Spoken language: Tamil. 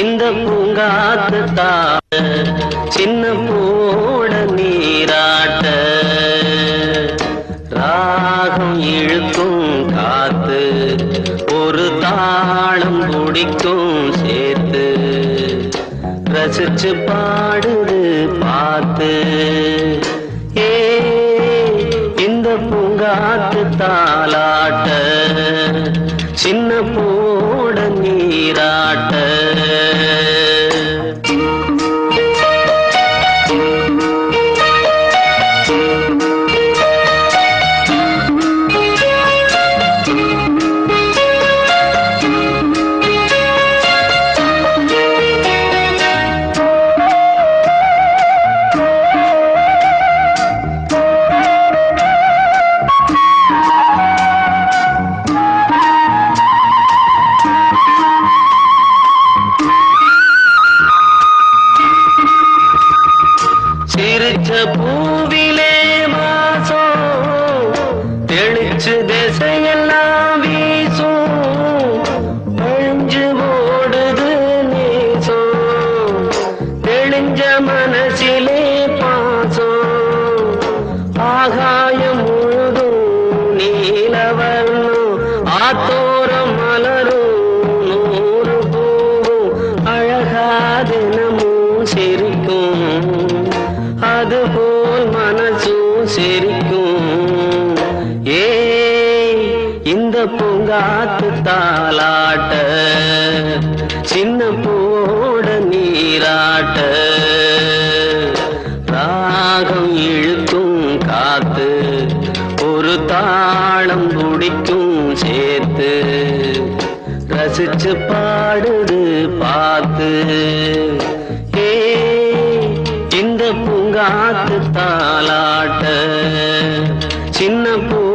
இந்த பூங்காத்து தாட்ட சின்ன போட நீராட்ட. ராகம் இழுக்கும் காத்து ஒரு தாளம் குடிக்கும் சேர்த்து. ரசிச்சு பாடுது பார்த்து. ஏ இந்த பூங்காத்து தாளாட்ட சின்ன போட நீராட்ட. சிரிச்ச பூவிலே மாசம் தெளிச்சு திசையெல்லாம் வீசும் பழிஞ்சு ஓடுது நேசம் தெளிஞ்ச மனசிலே பாசம் ஆகாயம் முழுதும் நீலவர்ணம் ஆத்தோரம் மலரும் நூறு பூவும் அழகா தினமும் சிரிக்கும். பூங்காத்து தாளாட்ட சின்ன போட நீராட்ட. ராகம் இழுக்கும் காத்து ஒரு தாளம் குடிக்கும் சேர்த்து ரசிச்சு பாடுது பார்த்து. ஏ இந்த பூங்காத்து தாளாட்ட சின்ன பூ